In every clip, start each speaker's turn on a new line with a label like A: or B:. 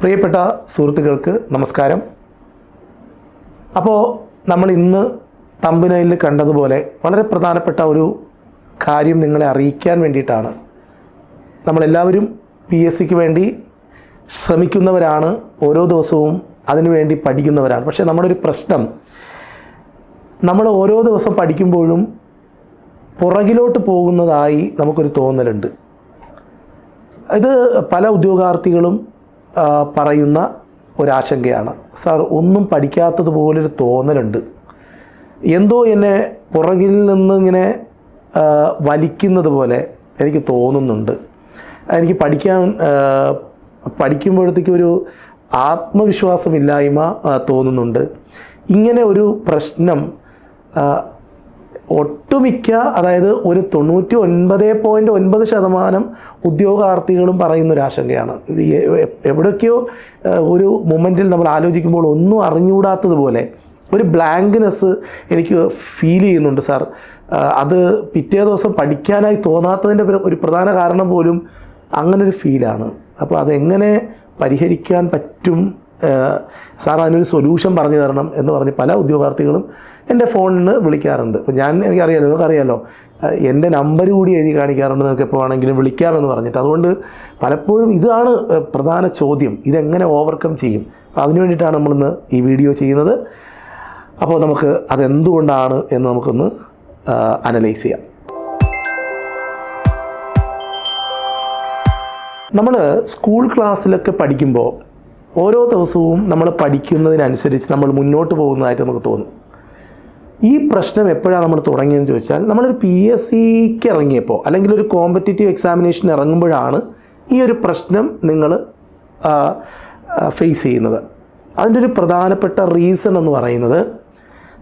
A: പ്രിയപ്പെട്ട സുഹൃത്തുക്കൾക്ക് നമസ്കാരം. അപ്പോൾ നമ്മൾ ഇന്ന് തമ്പനയിൽ കണ്ടതുപോലെ വളരെ പ്രധാനപ്പെട്ട ഒരു കാര്യം നിങ്ങളെ അറിയിക്കാൻ വേണ്ടിയിട്ടാണ്. നമ്മളെല്ലാവരും പി എസ് സിക്ക് വേണ്ടി ശ്രമിക്കുന്നവരാണ് ഓരോ ദിവസവും അതിനുവേണ്ടി പഠിക്കുന്നവരാണ്. പക്ഷേ നമ്മുടെ ഒരു പ്രശ്നം നമ്മൾ ഓരോ ദിവസം പഠിക്കുമ്പോഴും പുറകിലോട്ട് പോകുന്നതായി നമുക്കൊരു തോന്നലുണ്ട്. ഇത് പല ഉദ്യോഗാർത്ഥികളും പറയുന്ന ഒരാശങ്കയാണ്. സാർ ഒന്നും പഠിക്കാത്തതുപോലൊരു തോന്നലുണ്ട്. എന്തോ എന്നെ പുറകിൽ നിന്ന് ഇങ്ങനെ ആ, വലിക്കുന്നത് പോലെ എനിക്ക് തോന്നുന്നുണ്ട്. എനിക്ക് പഠിക്കാൻ പഠിക്കുമ്പോഴത്തേക്കും ഒരു ആത്മവിശ്വാസമില്ലായ്മ തോന്നുന്നുണ്ട്. ഇങ്ങനെ ഒരു പ്രശ്നം ഒട്ടുമിക്ക അതായത് ഒരു തൊണ്ണൂറ്റി ഒൻപത് പോയിന്റ് ഒൻപത് ശതമാനം ഉദ്യോഗാർത്ഥികളും പറയുന്ന ഒരു ആശങ്കയാണ്. ഇത് എ- എവിടേക്കോ ആ, ഒരു മൊമെന്റിൽ നമ്മൾ ആലോചിക്കുമ്പോൾ ഒന്നും അറിഞ്ഞുകൂടാത്തതുപോലെ ഒരു ബ്ലാങ്ക്നെസ് എനിക്ക് ഫീൽ ചെയ്യുന്നുണ്ട് സാർ. അത് പിറ്റേ ദിവസം പഠിക്കാനായി തോന്നാത്തതിന്റെ ഒരു- പ്രധാന കാരണം പോലും അങ്ങനൊരു ഫീലാണ്. അപ്പോൾ അതെങ്ങനെ പരിഹരിക്കാൻ പറ്റും സാർ അതിനൊരു സൊല്യൂഷൻ പറഞ്ഞു തരണം എന്ന് പറഞ്ഞ് പല ഉദ്യോഗാർത്ഥികളും എന്റെ ഫോണിൽ നിന്ന് വിളിക്കാറുണ്ട്. അപ്പോൾ ഞാൻ എനിക്കറിയാലോ നിങ്ങൾക്കറിയാലോ എന്റെ നമ്പർ കൂടി എഴുതി കാണിക്കാറുണ്ട് നിങ്ങൾക്ക് എപ്പോൾ വേണമെങ്കിലും വിളിക്കാമെന്ന് പറഞ്ഞിട്ട്. അതുകൊണ്ട് പലപ്പോഴും ഇതാണ് പ്രധാന ചോദ്യം. ഇതെങ്ങനെ ഓവർകം ചെയ്യും? അതിന് വേണ്ടിയിട്ടാണ് നമ്മളിന്ന് ഈ വീഡിയോ ചെയ്യുന്നത്. അപ്പോൾ നമുക്ക് അതെന്തുകൊണ്ടാണ് എന്ന് നമുക്കൊന്ന് അനലൈസ് ചെയ്യാം. നമ്മൾ സ്കൂൾ ക്ലാസ്സിലൊക്കെ പഠിക്കുമ്പോൾ ഓരോ ദിവസവും നമ്മൾ പഠിക്കുന്നതിനനുസരിച്ച് നമ്മൾ മുന്നോട്ട് പോകുന്നതായിട്ട് നമുക്ക് തോന്നും. ഈ പ്രശ്നം എപ്പോഴാണ് നമ്മൾ തുടങ്ങിയതെന്ന് ചോദിച്ചാൽ നമ്മളൊരു പി എസ് സിക്ക് ഇറങ്ങിയപ്പോൾ അല്ലെങ്കിൽ ഒരു കോമ്പറ്റേറ്റീവ് എക്സാമിനേഷൻ ഇറങ്ങുമ്പോഴാണ് ഈ ഒരു പ്രശ്നം നിങ്ങൾ ഫേസ് ചെയ്യുന്നത്. അതിന്റെ ഒരു പ്രധാനപ്പെട്ട റീസൺ എന്ന് പറയുന്നത്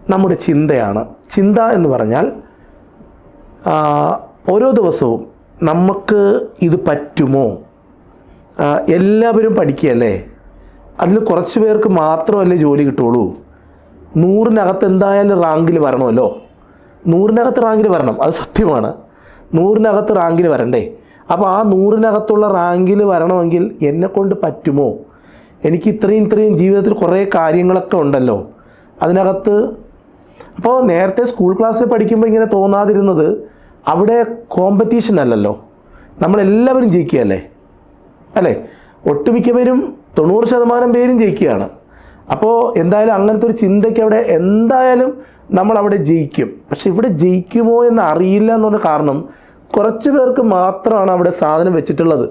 A: നമ്മുടെ ചിന്തയാണ്. ചിന്ത എന്ന് പറഞ്ഞാൽ ഓരോ ദിവസവും നമുക്ക് ഇത് പറ്റുമോ? എല്ലാവരും പഠിക്കുകയല്ലേ? അതിൽ കുറച്ച് പേർക്ക് മാത്രമല്ലേ ജോലി കിട്ടുള്ളൂ. നൂറിനകത്ത് എന്തായാലും റാങ്കിൽ വരണമല്ലോ. നൂറിനകത്ത് റാങ്കിൽ വരണം അത് സത്യമാണ്. നൂറിനകത്ത് റാങ്കിൽ വരണ്ടേ. അപ്പോൾ ആ നൂറിനകത്തുള്ള റാങ്കിൽ വരണമെങ്കിൽ എന്നെ കൊണ്ട് പറ്റുമോ? എനിക്ക് ഇത്രയും ഇത്രയും ജീവിതത്തിൽ കുറേ കാര്യങ്ങളൊക്കെ ഉണ്ടല്ലോ. അതിനകത്ത് അപ്പോൾ നേരത്തെ സ്കൂൾ ക്ലാസ്സിൽ പഠിക്കുമ്പോൾ ഇങ്ങനെ തോന്നാതിരുന്നത് അവിടെ കോമ്പറ്റീഷൻ അല്ലല്ലോ. നമ്മളെല്ലാവരും ജയിക്കുകയല്ലേ? അല്ലേ? ഒട്ടുമിക്ക പേരും തൊണ്ണൂറ് ശതമാനം പേരും ജയിക്കുകയാണ്. അപ്പോൾ എന്തായാലും അങ്ങനത്തെ ഒരു ചിന്തയ്ക്ക് അവിടെ എന്തായാലും നമ്മൾ അവിടെ ജയിക്കും. പക്ഷെ ഇവിടെ ജയിക്കുമോ എന്ന് അറിയില്ല എന്നുള്ള കാരണം കുറച്ച് പേർക്ക് മാത്രമാണ് അവിടെ സാധനം വെച്ചിട്ടുള്ളത്.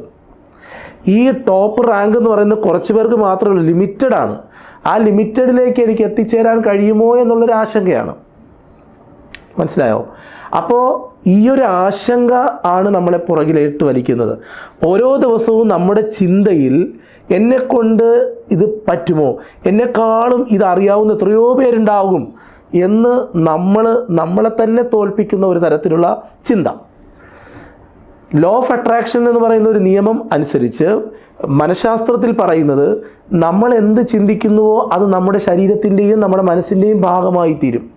A: ഈ ടോപ്പ് റാങ്ക് എന്ന് പറയുന്നത് കുറച്ച് പേർക്ക് മാത്രമേ ലിമിറ്റഡ് ആണ് ആ ലിമിറ്റഡിലേക്ക് എനിക്ക് എത്തിച്ചേരാൻ കഴിയുമോ എന്നുള്ളൊരു ആശങ്കയാണ്. മനസ്സിലായോ? അപ്പോൾ ഈ ഒരു ആശങ്ക ആണ് നമ്മളെ പുറകിലേട്ട് വലിക്കുന്നത്. ഓരോ ദിവസവും നമ്മുടെ ചിന്തയിൽ എന്നെ കൊണ്ട് ഇത് പറ്റുമോ? എന്നെക്കാളും ഇത് അറിയാവുന്ന എത്രയോ പേരുണ്ടാകും എന്ന് നമ്മൾ നമ്മളെ തന്നെ തോൽപ്പിക്കുന്ന ഒരു തരത്തിലുള്ള ചിന്ത. ലോ ഓഫ് അട്രാക്ഷൻ എന്ന് പറയുന്ന ഒരു നിയമം അനുസരിച്ച് മനഃശാസ്ത്രത്തിൽ പറയുന്നത് നമ്മൾ എന്ത് ചിന്തിക്കുന്നുവോ അത് നമ്മുടെ ശരീരത്തിന്റെയും നമ്മുടെ മനസ്സിന്റെയും ഭാഗമായി തീരും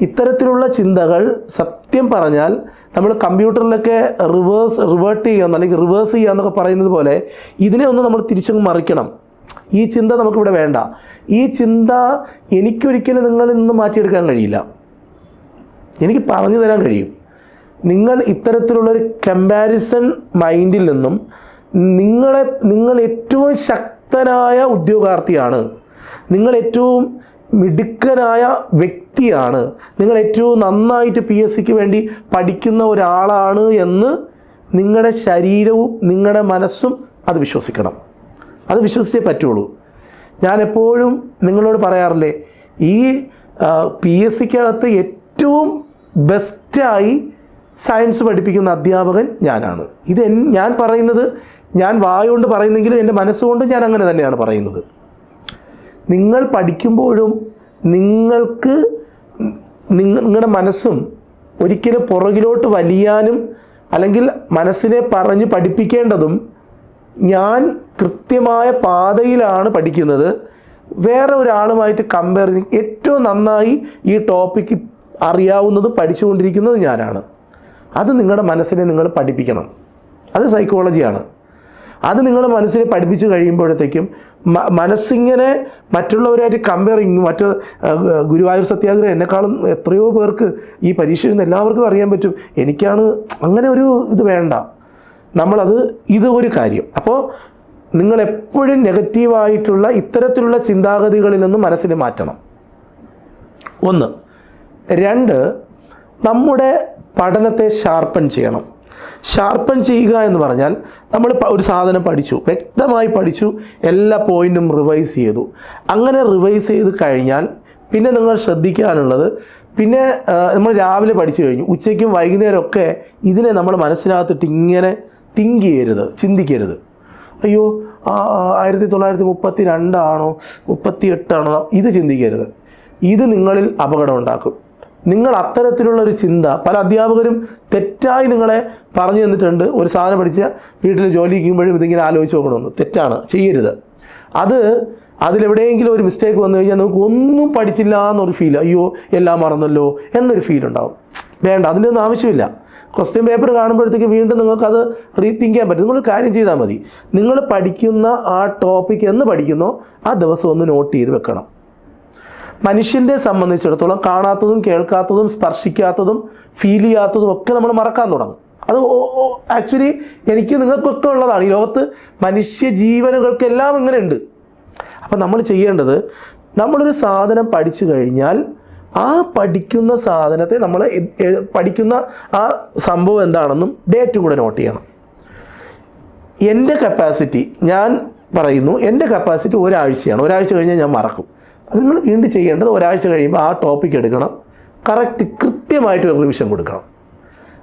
A: ഇത്തരത്തിലുള്ള ചിന്തകൾ സത്യം പറഞ്ഞാൽ നമ്മൾ കമ്പ്യൂട്ടറിലൊക്കെ റിവേഴ്സ് റിവേർട്ട് ചെയ്യാമെന്ന് അല്ലെങ്കിൽ റിവേഴ്സ് ചെയ്യുക എന്നൊക്കെ പറയുന്നത് പോലെ ഇതിനെ ഒന്ന് നമ്മൾ തിരിച്ചങ്ങ് മറിക്കണം. ഈ ചിന്ത നമുക്കിവിടെ വേണ്ട. ഈ ചിന്ത എനിക്കൊരിക്കലും നിങ്ങളിൽ നിന്ന് മാറ്റിയെടുക്കാൻ കഴിയില്ല. എനിക്ക് പറഞ്ഞു തരാൻ കഴിയും. നിങ്ങൾ ഇത്തരത്തിലുള്ളൊരു കമ്പാരിസൺ മൈൻഡിൽ നിന്നും നിങ്ങളെ നിങ്ങൾ ഏറ്റവും ശക്തനായ ഉദ്യോഗാർത്ഥിയാണ്. നിങ്ങൾ ഏറ്റവും മിടുക്കനായ വ്യക്തിയാണ്. നിങ്ങൾ ഏറ്റവും നന്നായിട്ട് പി എസ് സിക്ക് വേണ്ടി പഠിക്കുന്ന ഒരാളാണ് എന്ന് നിങ്ങളുടെ ശരീരവും നിങ്ങളുടെ മനസ്സും അത് വിശ്വസിക്കണം. അത് വിശ്വസിച്ചേ പറ്റുള്ളൂ. ഞാൻ എപ്പോഴും നിങ്ങളോട് പറയാറില്ലേ ഈ പി എസ് സിക്കകത്ത് ഏറ്റവും ബെസ്റ്റായി സയൻസ് പഠിപ്പിക്കുന്ന അധ്യാപകൻ ഞാനാണ്. ഇത് ഞാൻ പറയുന്നത് ഞാൻ വായുകൊണ്ട് പറയുന്നെങ്കിലും എന്റെ മനസ്സുകൊണ്ട് ഞാൻ അങ്ങനെ തന്നെയാണ് പറയുന്നത്. നിങ്ങൾ പഠിക്കുമ്പോഴും നിങ്ങൾക്ക് നിങ്ങളുടെ മനസ്സും ഒരിക്കലും പുറകിലോട്ട് വലിയാനും അല്ലെങ്കിൽ മനസ്സിനെ പറഞ്ഞ് പഠിപ്പിക്കേണ്ടതും ഞാൻ കൃത്യമായ പാതയിലാണ് പഠിക്കുന്നത്. വേറെ ഒരാളുമായിട്ട് കമ്പയർ ഏറ്റവും നന്നായി ഈ ടോപ്പിക്ക് അറിയാവുന്നതും പഠിച്ചുകൊണ്ടിരിക്കുന്നത് ഞാനാണ്. അത് നിങ്ങളുടെ മനസ്സിനെ നിങ്ങൾ പഠിപ്പിക്കണം. അത് സൈക്കോളജിയാണ് അത് നിങ്ങളുടെ മനസ്സിനെ പഠിപ്പിച്ച് കഴിയുമ്പോഴത്തേക്കും മനസ്സിങ്ങനെ മറ്റുള്ളവരായിട്ട് കമ്പയറിങ് മറ്റ് ആ, ഗുരുവായൂർ സത്യാഗ്രഹം എന്നെക്കാളും എത്രയോ പേർക്ക് ഈ പരീക്ഷയിൽ നിന്ന് എല്ലാവർക്കും അറിയാൻ പറ്റും. എനിക്കാണ് അങ്ങനെ ഒരു ഇത് വേണ്ട. നമ്മളത് ഇത് ഒരു കാര്യം. അപ്പോൾ നിങ്ങൾ എപ്പോഴും നെഗറ്റീവായിട്ടുള്ള ഇത്തരത്തിലുള്ള ചിന്താഗതികളിൽ നിന്നും മനസ്സിനെ മാറ്റണം. ഒന്ന്. രണ്ട്. നമ്മുടെ പഠനത്തെ ഷാർപ്പൻ ചെയ്യണം. ഷാർപ്പൻ ചെയ്യുക എന്ന് പറഞ്ഞാൽ നമ്മൾ ഒരു സാധനം പഠിച്ചു വ്യക്തമായി പഠിച്ചു എല്ലാ പോയിന്റും റിവൈസ് ചെയ്തു. അങ്ങനെ റിവൈസ് ചെയ്ത് കഴിഞ്ഞാൽ പിന്നെ നിങ്ങൾ ശ്രദ്ധിക്കാനുള്ളത് പിന്നെ നമ്മൾ രാവിലെ പഠിച്ചു കഴിഞ്ഞു. ഉച്ചയ്ക്കും വൈകുന്നേരമൊക്കെ ഇതിനെ നമ്മൾ മനസ്സിനകത്തിട്ട് ഇങ്ങനെ തിങ്ക് ചെയ്യരുത് ചിന്തിക്കരുത്. അയ്യോ ആയിരത്തി തൊള്ളായിരത്തി മുപ്പത്തി രണ്ടാണോ മുപ്പത്തി എട്ടാണോ ഇത് ചിന്തിക്കരുത്. ഇത് നിങ്ങളിൽ അപകടം ഉണ്ടാക്കും. നിങ്ങൾ അത്തരത്തിലുള്ള ഒരു ചിന്ത പല അധ്യാപകരും തെറ്റായി നിങ്ങളെ പറഞ്ഞു തന്നിട്ടുണ്ട്. ഒരു സാധനം പഠിച്ച വീട്ടിൽ ജോലി ചെയ്യുമ്പോഴും ഇതിങ്ങനെ ആലോചിച്ച് നോക്കണമെന്ന്. തെറ്റാണ്. ചെയ്യരുത്. അത് അതിലെവിടെയെങ്കിലും ഒരു മിസ്റ്റേക്ക് വന്നു കഴിഞ്ഞാൽ നിങ്ങൾക്ക് ഒന്നും പഠിച്ചില്ല എന്നൊരു ഫീൽ അയ്യോ എല്ലാം മറന്നല്ലോ എന്നൊരു ഫീൽ ഉണ്ടാവും. വേണ്ട അതിന്റെ ഒന്നും ആവശ്യമില്ല. ക്വസ്റ്റ്യൻ പേപ്പർ കാണുമ്പോഴത്തേക്ക് വീണ്ടും നിങ്ങൾക്കത് റീതിങ്ക് ചെയ്യാൻ പറ്റും. നിങ്ങൾ കാര്യം ചെയ്താൽ മതി. നിങ്ങൾ പഠിക്കുന്ന ആ ടോപ്പിക് എന്ന് പഠിക്കുന്നോ. ആ ദിവസം ഒന്ന് നോട്ട് ചെയ്ത് വെക്കണം. മനുഷ്യന്റെ സംബന്ധിച്ചിടത്തോളം കാണാത്തതും കേൾക്കാത്തതും സ്പർശിക്കാത്തതും ഫീൽ ചെയ്യാത്തതും ഒക്കെ നമ്മൾ മറക്കാൻ തുടങ്ങും. അത് ആക്ച്വലി എനിക്ക് നിങ്ങൾക്കൊക്കെ ഉള്ളതാണ്. ഈ ലോകത്ത് മനുഷ്യ ജീവനുകൾക്കെല്ലാം ഇങ്ങനെ ഉണ്ട്. അപ്പം നമ്മൾ ചെയ്യേണ്ടത് നമ്മളൊരു സാധനം പഠിച്ചു കഴിഞ്ഞാൽ ആ പഠിക്കുന്ന സാധനത്തെ നമ്മൾ പഠിക്കുന്ന ആ സംഭവം എന്താണെന്നും ഡേറ്റ് കൂടെ നോട്ട് ചെയ്യണം. എന്റെ കപ്പാസിറ്റി ഞാൻ പറയുന്നു എന്റെ കപ്പാസിറ്റി ഒരാഴ്ചയാണ്. ഒരാഴ്ച കഴിഞ്ഞാൽ ഞാൻ മറക്കും. നിങ്ങൾ വീണ്ടും ചെയ്യേണ്ടത് ഒരാഴ്ച കഴിയുമ്പോൾ ആ ടോപ്പിക് എടുക്കണം. കറക്റ്റ് കൃത്യമായിട്ട് ഒരു റിവിഷൻ കൊടുക്കണം.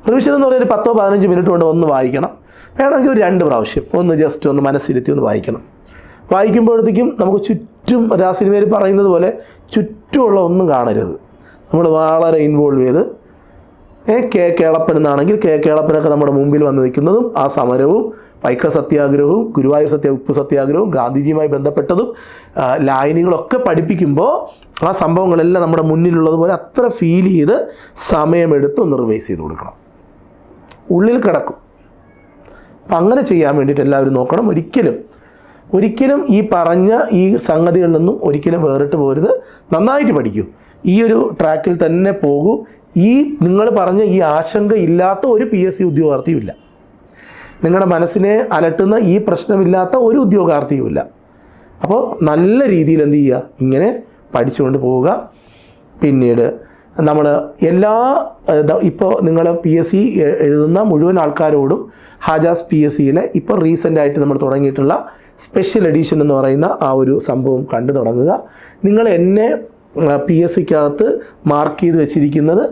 A: റിവിഷൻ എന്ന് പറഞ്ഞാൽ ഒരു പത്തോ പതിനഞ്ച് മിനിറ്റ് കൊണ്ട് ഒന്ന് വായിക്കണം. വേണമെങ്കിൽ ഒരു രണ്ട് പ്രാവശ്യം ഒന്ന് ജസ്റ്റ് ഒന്ന് മനസ്സിരുത്തി ഒന്ന് വായിക്കണം. വായിക്കുമ്പോഴത്തേക്കും നമുക്ക് ചുറ്റും ആ സിനിമയിൽ പറയുന്നത് പോലെ ചുറ്റുമുള്ള ഒന്നും കാണരുത്. നമ്മൾ വളരെ ഇൻവോൾവ് ചെയ്ത് കെ കേളപ്പൻ എന്നാണെങ്കിൽ കെ കേളപ്പനൊക്കെ നമ്മുടെ മുമ്പിൽ വന്ന് നിൽക്കുന്നതും ആ സമരവും വൈക്ക സത്യാഗ്രഹവും ഗുരുവായൂർ സത്യ ഉപ്പ് സത്യാഗ്രഹവും ഗാന്ധിജിയുമായി ബന്ധപ്പെട്ടതും ലായനികളൊക്കെ പഠിപ്പിക്കുമ്പോൾ ആ സംഭവങ്ങളെല്ലാം നമ്മുടെ മുന്നിലുള്ളതുപോലെ അത്ര ഫീൽ ചെയ്ത് സമയമെടുത്ത് ഒന്ന് റിവൈസ് ചെയ്ത് കൊടുക്കണം. ഉള്ളിൽ കിടക്കും. അപ്പം അങ്ങനെ ചെയ്യാൻ വേണ്ടിയിട്ട് എല്ലാവരും നോക്കണം. ഒരിക്കലും ഒരിക്കലും ഈ പറഞ്ഞ ഈ സംഗതികളിൽ നിന്നും ഒരിക്കലും വേറിട്ട് പോരുത്. നന്നായിട്ട് പഠിക്കൂ. ഈ ഒരു ട്രാക്കിൽ തന്നെ പോകൂ. ഈ നിങ്ങൾ പറഞ്ഞ ഈ ആശങ്ക ഇല്ലാത്ത ഒരു പി എസ് സി ഉദ്യോഗാർത്ഥിയുമില്ല നിങ്ങളുടെ മനസ്സിനെ അലട്ടുന്ന ഈ പ്രശ്നമില്ലാത്ത ഒരു ഉദ്യോഗാർത്ഥിയുമില്ല. അപ്പോൾ നല്ല രീതിയിൽ എന്ത് ചെയ്യുക? ഇങ്ങനെ പഠിച്ചുകൊണ്ട് പോവുക. പിന്നീട് നമ്മൾ എല്ലാ ഇപ്പോൾ നിങ്ങൾ പി എസ് സി എഴുതുന്ന മുഴുവൻ ആൾക്കാരോടും ഹാജാസ് പി എസ് സിയിലെ ഇപ്പോൾ റീസെന്റായിട്ട് നമ്മൾ തുടങ്ങിയിട്ടുള്ള സ്പെഷ്യൽ എഡീഷൻ എന്ന് പറയുന്ന ആ ഒരു സംഭവം കണ്ടു തുടങ്ങുക. നിങ്ങൾ എന്നെ പി എസ് സിക്കകത്ത് മാർക്ക് ചെയ്ത് വെച്ചിരിക്കുന്നത്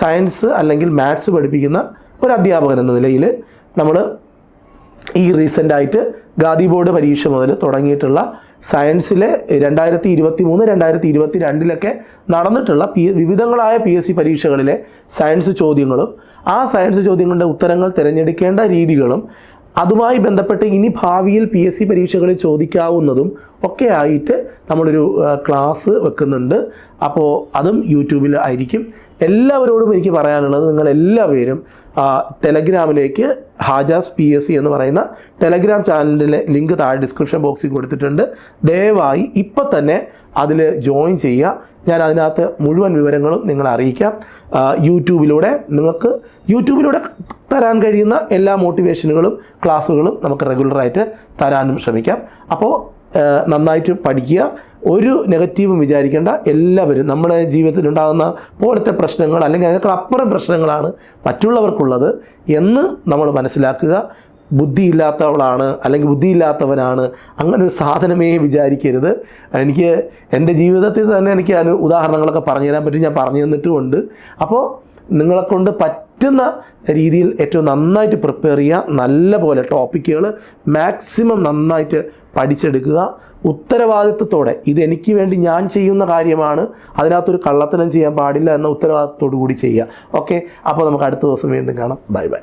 A: സയൻസ് അല്ലെങ്കിൽ മാത്സ് പഠിപ്പിക്കുന്ന ഒരു അധ്യാപകൻ എന്ന നിലയിൽ നമ്മൾ ഈ റീസെന്റായിട്ട് ഗാദി ബോർഡ് പരീക്ഷ മുതൽ തുടങ്ങിയിട്ടുള്ള സയൻസിലെ രണ്ടായിരത്തി ഇരുപത്തി മൂന്ന് രണ്ടായിരത്തി ഇരുപത്തി രണ്ടിലൊക്കെ നടന്നിട്ടുള്ള പി വിവിധങ്ങളായ പി എസ് സി പരീക്ഷകളിലെ സയൻസ് ചോദ്യങ്ങളും ആ സയൻസ് ചോദ്യങ്ങളുടെ ഉത്തരങ്ങൾ തിരഞ്ഞെടുക്കേണ്ട രീതികളും അതുമായി ബന്ധപ്പെട്ട് ഇനി ഭാവിയിൽ പി എസ് സി പരീക്ഷകളിൽ ചോദിക്കാവുന്നതും ഒക്കെ ആയിട്ട് നമ്മളൊരു ക്ലാസ് വെക്കുന്നുണ്ട്. അപ്പോൾ അതും യൂട്യൂബിൽ ആയിരിക്കും. എല്ലാവരോടും എനിക്ക് പറയാനുള്ളത് നിങ്ങൾ എല്ലാവരും ടെലഗ്രാമിലേക്ക് ഹാജാസ് പി എസ് സി എന്ന് പറയുന്ന ടെലഗ്രാം ചാനലിലെ ലിങ്ക് താഴെ ഡിസ്ക്രിപ്ഷൻ ബോക്സിൽ കൊടുത്തിട്ടുണ്ട്. ദയവായി ഇപ്പം തന്നെ അതിൽ ജോയിൻ ചെയ്യുക. ഞാൻ അതിനകത്ത് മുഴുവൻ വിവരങ്ങളും നിങ്ങളെ അറിയിക്കാം. യൂട്യൂബിലൂടെ നിങ്ങൾക്ക് യൂട്യൂബിലൂടെ തരാൻ കഴിയുന്ന എല്ലാ മോട്ടിവേഷനുകളും ക്ലാസ്സുകളും നമുക്ക് റെഗുലറായിട്ട് തരാനും ശ്രമിക്കാം. അപ്പോൾ നന്നായിട്ട് പഠിക്കുക. ഒരു നെഗറ്റീവും വിചാരിക്കേണ്ട. എല്ലാവരും നമ്മുടെ ജീവിതത്തിൽ ഉണ്ടാകുന്ന പോലത്തെ പ്രശ്നങ്ങൾ അല്ലെങ്കിൽ അതിനേക്കാൾ അപ്പുറം പ്രശ്നങ്ങളാണ് മറ്റുള്ളവർക്കുള്ളത് എന്ന് നമ്മൾ മനസ്സിലാക്കുക. ബുദ്ധിയില്ലാത്തവളാണ് അല്ലെങ്കിൽ ബുദ്ധിയില്ലാത്തവനാണ്. അങ്ങനെ ഒരു സാധനമേ വിചാരിക്കരുത്. എനിക്ക് എന്റെ ജീവിതത്തിൽ തന്നെ എനിക്ക് അതിന് ഉദാഹരണങ്ങളൊക്കെ പറഞ്ഞു തരാൻ പറ്റും. ഞാൻ പറഞ്ഞു തന്നിട്ടുമുണ്ട്. അപ്പോൾ നിങ്ങളെ കൊണ്ട് പറ്റുന്ന രീതിയിൽ ഏറ്റവും നന്നായിട്ട് പ്രിപ്പയർ ചെയ്യുക നല്ല പോലെ ടോപ്പിക്കുകൾ മാക്സിമം നന്നായിട്ട് പഠിച്ചെടുക്കുക. ഉത്തരവാദിത്വത്തോടെ ഇത് എനിക്ക് വേണ്ടി ഞാൻ ചെയ്യുന്ന കാര്യമാണ് അതിനകത്തൊരു കള്ളത്തനം ചെയ്യാൻ പാടില്ല എന്ന ഉത്തരവാദിത്വത്തോടു കൂടി ചെയ്യുക. ഓക്കെ അപ്പോൾ നമുക്ക് അടുത്ത ദിവസം വീണ്ടും കാണാം. Bye bye